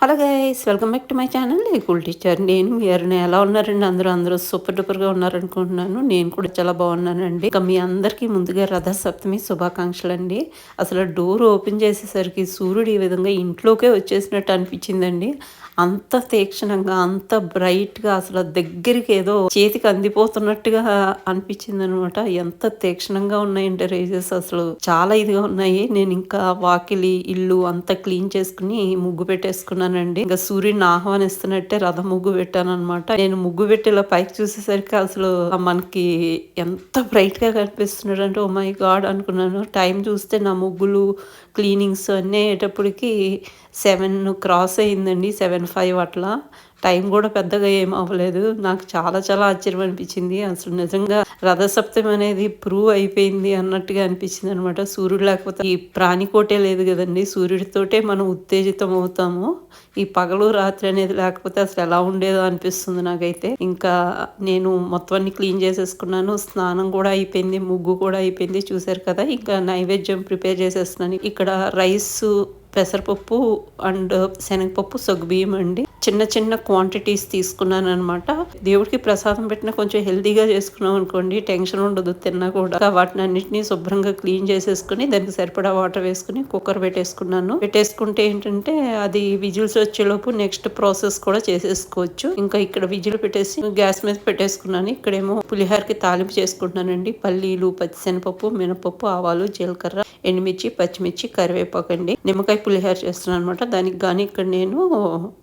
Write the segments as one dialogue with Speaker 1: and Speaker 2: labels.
Speaker 1: Hello guys welcome back to my channel. Cool teacher నేను మీ అరుణ. ఎలా ఉన్నారండి? అందరూ అందరూ సూపర్ డూపర్గా ఉన్నారనుకుంటున్నాను. నేను కూడా చాలా బాగున్నానండి. ఇంకా మీ అందరికీ ముందుగా రథ సప్తమి శుభాకాంక్షలు అండి అసలు డోర్ ఓపెన్ చేసేసరికి సూర్యుడు ఈ విధంగా ఇంట్లోకే వచ్చేసినట్టు అనిపించిందండి. అంత తీక్షణంగా అంత బ్రైట్గా అసలు దగ్గరికి ఏదో చేతికి అందిపోతున్నట్టుగా అనిపించింది అనమాట ఎంత తీక్షణంగా ఉన్నాయంటే రేజెస్ అసలు చాలా ఇదిగా ఉన్నాయి. నేను ఇంకా వాకిలి ఇల్లు అంతా క్లీన్ చేసుకుని ముగ్గు పెట్టేసుకున్నానండి. ఇంకా సూర్యుని ఆహ్వానిస్తున్నట్టే రథం ముగ్గు పెట్టాను అనమాట నేను ముగ్గు పెట్టేలా పైకి చూసేసరికి అసలు మనకి ఎంత బ్రైట్గా కనిపిస్తున్నాడు అంటే ఓ మై గాడ్ అనుకున్నాను. టైం చూస్తే నా ముగ్గులు క్లీనింగ్స్ అన్నీ అయ్యేటప్పటికి సెవెన్ క్రాస్ అయిందండి సెవెన్ ఫైవ్ అట్లా. టైం కూడా పెద్దగా ఏం అవ్వలేదు. నాకు చాలా చాలా ఆశ్చర్యం అనిపించింది. అసలు నిజంగా రథసప్తమి అనేది ప్రూవ్ అయిపోయింది అన్నట్టుగా అనిపించింది అనమాట సూర్యుడు లేకపోతే ఈ ప్రాణికోటే లేదు కదండి. సూర్యుడితోటే మనం ఉత్తేజితం అవుతాము. ఈ పగలు రాత్రి అనేది లేకపోతే అసలు ఎలా ఉండేదో అనిపిస్తుంది నాకైతే. ఇంకా నేను మొత్తం అన్ని క్లీన్ చేసేసుకున్నాను. స్నానం కూడా అయిపోయింది. ముగ్గు కూడా అయిపోయింది. చూసారు కదా? ఇంకా నైవేద్యం ప్రిపేర్ చేసేస్తున్నాను. ఇక్కడ రైస్ పెసరపప్పు అండ్ శనగపప్పు సగ్గుబియ్యం అండి. చిన్న చిన్న క్వాంటిటీస్ తీసుకున్నాను అనమాట దేవుడికి ప్రసాదం పెట్టిన కొంచెం హెల్దీగా చేసుకున్నాం అనుకోండి టెన్షన్ ఉండదు తిన్నా కూడా. వాటిని అన్నింటినీ శుభ్రంగా క్లీన్ చేసేసుకుని దానికి సరిపడా వాటర్ వేసుకుని కుక్కర్ పెట్టేసుకున్నాను. పెట్టేసుకుంటే ఏంటంటే అది విజిల్స్ వచ్చేలోపు నెక్స్ట్ ప్రాసెస్ కూడా చేసేసుకోవచ్చు. ఇంకా ఇక్కడ విజిల్ పెట్టేసి గ్యాస్ మీద పెట్టేసుకున్నాను. ఇక్కడేమో పులిహోరకి తాలింపు చేసుకుంటున్నానండి. పల్లీలు పచ్చిశనపప్పు మినపప్పు ఆవాలు జీలకర్ర. ఎండుమిర్చి పచ్చిమిర్చి కరివేపాకు అండి. నిమ్మకాయ పులిహోర చేస్తున్నాను అనమాట దానికి కానీ ఇక్కడ నేను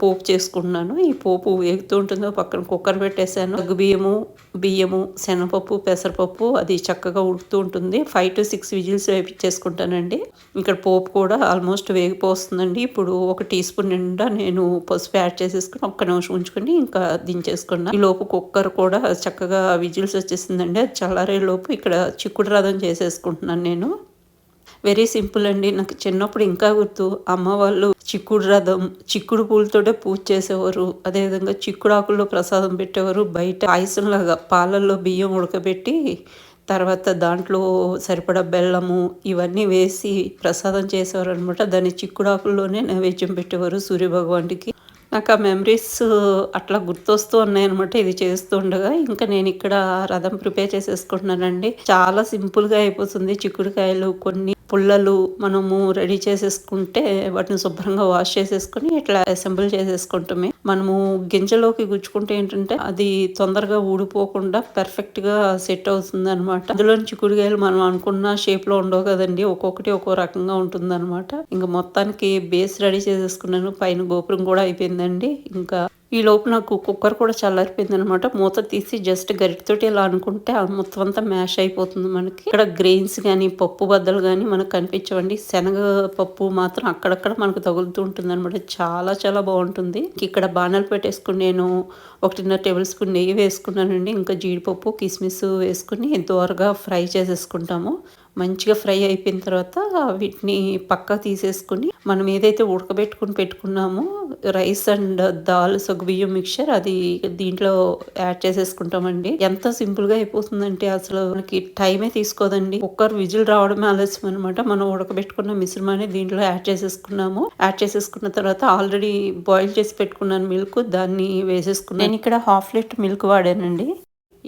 Speaker 1: పోపు చేసుకుంటున్నాను. ఈ పోపు వేగుతూ ఉంటుందో పక్కన కుక్కర్ పెట్టేశాను. బియ్యము బియ్యము శనగపప్పు పెసరపప్పు అది చక్కగా ఉడుకుతూ ఉంటుంది. ఫైవ్ టు సిక్స్ విజిల్స్ వేపించేసుకుంటానండి ఇక్కడ పోపు కూడా ఆల్మోస్ట్ వేగిపోస్తుందండి. ఇప్పుడు ఒక టీ స్పూన్ నిండా నేను పసుపు యాడ్ చేసేసుకుని ఒక్క నిమిషం ఉంచుకొని ఇంకా దించేసుకున్నా. ఈ లోపు కుక్కర్ కూడా చక్కగా విజిల్స్ వచ్చేసిందండి. అది చల్లారే లోపు ఇక్కడ చిక్కుడు రథం చేసేసుకుంటున్నాను నేను. వెరీ సింపుల్ అండి. నాకు చిన్నప్పుడు ఇంకా గుర్తు. అమ్మ వాళ్ళు చిక్కుడు రథం చిక్కుడు పూలతోటే పూజ చేసేవారు. అదేవిధంగా చిక్కుడు ఆకుల్లో ప్రసాదం పెట్టేవారు. బయట పాయసంలాగా పాలల్లో బియ్యం ఉడకబెట్టి తర్వాత దాంట్లో సరిపడా బెల్లము ఇవన్నీ వేసి ప్రసాదం చేసేవారు అనమాట దాన్ని చిక్కుడాకుల్లోనే నైవేద్యం పెట్టేవారు సూర్యభగవానికి నాకు ఆ మెమరీస్ అట్లా గుర్తొస్తూ ఉన్నాయన్నమాట. ఇది చేస్తుండగా ఇంకా నేను ఇక్కడ రథం ప్రిపేర్ చేసేసుకుంటున్నానండి. చాలా సింపుల్గా అయిపోతుంది చిక్కుడుకాయలు. కొన్ని పుల్లలు మనము రెడీ చేసేసుకుంటే వాటిని శుభ్రంగా వాష్ చేసేసుకుని ఇట్లా అసెంబుల్ చేసేసుకుంటామే. మనము గింజలోకి గుచ్చుకుంటే ఏంటంటే అది తొందరగా ఊడిపోకుండా పర్ఫెక్ట్గా సెట్ అవుతుంది అనమాట అందులో చిక్కుడుగాయలు మనం అనుకున్న షేప్లో ఉండవు కదండి ఒక్కొక్కటి ఒక్కో రకంగా ఉంటుంది అనమాట ఇంకా మొత్తానికి బేస్ రెడీ చేసేసుకున్నాను. పైన గోపురం కూడా అయిపోయిందండి. ఇంకా ఈ లోపు నాకు కుక్కర్ కూడా చల్లారిపోయింది అనమాట మూత తీసి జస్ట్ గరిటితోటి ఇలా అనుకుంటే ఆ మొత్తం అంతా మ్యాష్ అయిపోతుంది మనకి. ఇక్కడ గ్రెయిన్స్ కానీ పప్పు బద్దలు కానీ మనకు కనిపించవండి. శనగ పప్పు మాత్రం అక్కడక్కడ మనకు తగులుతూ ఉంటుంది అనమాట చాలా చాలా బాగుంటుంది. ఇక్కడ బాణాలు పెట్టేసుకుని నేను ఒకటిన్నర టేబుల్ స్పూన్ నెయ్యి వేసుకున్నానండి. ఇంకా జీడిపప్పు కిస్మిస్ వేసుకుని దోరగా ఫ్రై చేసేసుకుంటాము. మంచిగా ఫ్రై అయిపోయిన తర్వాత వీటిని పక్క తీసేసుకుని మనం ఏదైతే ఉడకబెట్టుకుని పెట్టుకున్నామో రైస్ అండ్ దాల్ బియ్యం మిక్చర్ అది దీంట్లో యాడ్ చేసేసుకుంటామండి. ఎంత సింపుల్గా అయిపోతుందంటే అసలు మనకి టైమే తీసుకోదండి. కుక్కర్ విజిల్ రావడమే ఆలస్యం అనమాట మనం ఉడకబెట్టుకున్న మిశ్రమాన్ని దీంట్లో యాడ్ చేసేసుకున్నాము. యాడ్ చేసేసుకున్న తర్వాత ఆల్రెడీ బాయిల్ చేసి పెట్టుకున్నాను మిల్క్ దాన్ని వేసేసుకున్నాను. నేను ఇక్కడ హాఫ్ లీటర్ మిల్క్ వాడానండి.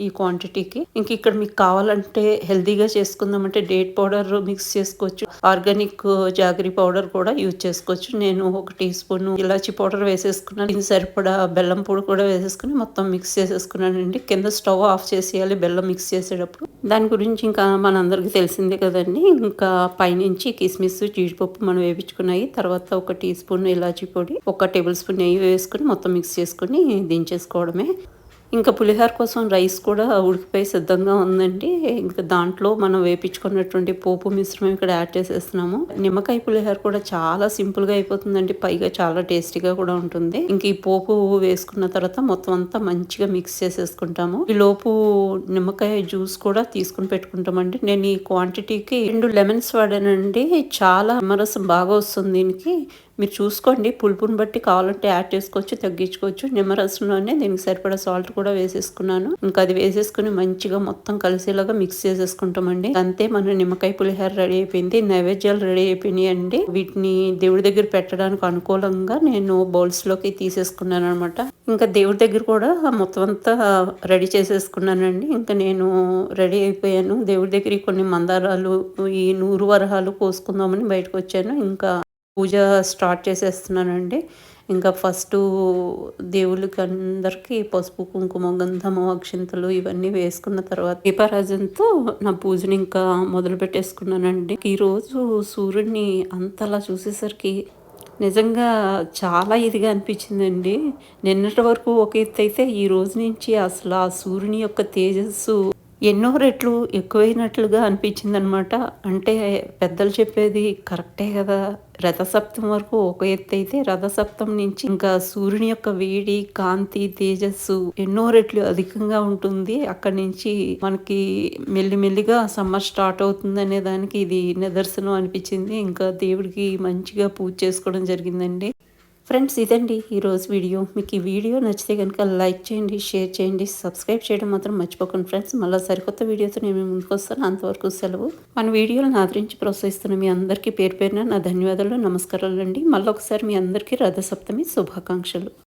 Speaker 1: ఈ క్వాంటిటీకి ఇంక ఇక్కడ మీకు కావాలంటే హెల్దీగా చేసుకుందామంటే డేట్ పౌడర్ మిక్స్ చేసుకోవచ్చు. ఆర్గానిక్ జాగరీ పౌడర్ కూడా యూజ్ చేసుకోవచ్చు. నేను ఒక టీ స్పూన్ ఇలాచి పౌడర్ వేసేసుకున్నాను. ఇది సరిపడా బెల్లం పొడి కూడా వేసేసుకుని మొత్తం మిక్స్ చేసేసుకున్నానండి. కింద స్టవ్ ఆఫ్ చేసేయాలి బెల్లం మిక్స్ చేసేటప్పుడు. దాని గురించి ఇంకా మనందరికీ తెలిసిందే కదండి. ఇంకా పైనుంచి కిస్మిస్ జీడిపప్పు మనం వేపించుకున్నాయి. తర్వాత ఒక టీ స్పూన్ ఇలాచి పొడి ఒక టేబుల్ స్పూన్ నెయ్యి వేసుకుని మొత్తం మిక్స్ చేసుకుని దించేసుకోవడమే. ఇంకా పులిహోర కోసం రైస్ కూడా ఉడికిపోయి సిద్ధంగా ఉందండి. ఇంకా దాంట్లో మనం వేపించుకున్నటువంటి పోపు మిశ్రమం ఇక్కడ యాడ్ చేసేస్తున్నాము. నిమ్మకాయ పులిహోర కూడా చాలా సింపుల్గా అయిపోతుందండి. పైగా చాలా టేస్టీగా కూడా ఉంటుంది. ఇంక ఈ పోపు వేసుకున్న తర్వాత మొత్తం అంతా మంచిగా మిక్స్ చేసేసుకుంటాము. ఈ లోపు నిమ్మకాయ జ్యూస్ కూడా తీసుకుని పెట్టుకుంటామండి. నేను ఈ క్వాంటిటీకి రెండు లెమన్స్ వాడానండి. చాలా అమరసం బాగా వస్తుంది దీనికి. మీరు చూసుకోండి. పులుపుని బట్టి కావాలంటే యాడ్ చేసుకోవచ్చు తగ్గించుకోవచ్చు. నిమ్మరసంలోనే దీనికి సరిపడా సాల్ట్ కూడా వేసేసుకున్నాను. ఇంకా అది వేసేసుకుని మంచిగా మొత్తం కలిసేలాగా మిక్స్ చేసేసుకుంటామండి. అంతే మన నిమ్మకాయ పులిహోర రెడీ అయిపోయింది. నైవేద్యాలు రెడీ అయిపోయినాయి అండి. వీటిని దేవుడి దగ్గర పెట్టడానికి అనుకూలంగా నేను బౌల్స్లోకి తీసేసుకున్నాను అనమాట ఇంకా దేవుడి దగ్గర కూడా మొత్తం అంతా రెడీ చేసేసుకున్నానండి. ఇంకా నేను రెడీ అయిపోయాను. దేవుడి దగ్గర కొన్ని మందారాలు ఈ నూరు వరహాలు కోసుకుందామని బయటకు వచ్చాను. ఇంకా పూజ స్టార్ట్ చేసేస్తున్నానండి. ఇంకా ఫస్ట్ దేవుళ్ళకి అందరికీ పసుపు కుంకుమ గంధము అక్షింతలు ఇవన్నీ వేసుకున్న తర్వాత దీపారాజంతో నా పూజని ఇంకా మొదలు పెట్టేసుకున్నానండి. ఈరోజు సూర్యుడిని అంతలా చూసేసరికి నిజంగా చాలా ఇదిగా అనిపించిందండి. నిన్నటి వరకు ఒక ఎత్తు అయితే ఈ రోజు నుంచి అసలు ఆ సూర్యుని యొక్క తేజస్సు ఎన్నో రెట్లు ఎక్కువైనట్లుగా అనిపించిందనమాట అంటే పెద్దలు చెప్పేది కరెక్టే కదా. రథసప్తం వరకు ఒక ఎత్తు అయితే రథసప్తం నుంచి ఇంకా సూర్యుని యొక్క వేడి కాంతి తేజస్సు ఎన్నో రెట్లు అధికంగా ఉంటుంది. అక్కడి నుంచి మనకి మెల్లిమెల్లిగా సమ్మర్ స్టార్ట్ అవుతుంది అనే దానికి ఇది నిదర్శనం అనిపించింది. ఇంకా దేవుడికి మంచిగా పూజ చేసుకోవడం జరిగిందండి. ఫ్రెండ్స్ ఇదండి ఈరోజు వీడియో. మీకు ఈ వీడియో నచ్చితే కనుక లైక్ చేయండి షేర్ చేయండి సబ్స్క్రైబ్ చేయడం మాత్రం మర్చిపోకండి ఫ్రెండ్స్. మళ్ళీ సరికొత్త వీడియోతో నేను ముందుకు వస్తాను. అంతవరకు సెలవు. మన వీడియోలను ఆదరించి ప్రోత్సహిస్తున్న మీ అందరికీ పేరు పేరున నా ధన్యవాదాలు నమస్కారాలు అండి మళ్ళీ ఒకసారి మీ అందరికీ రథసప్తమి శుభాకాంక్షలు.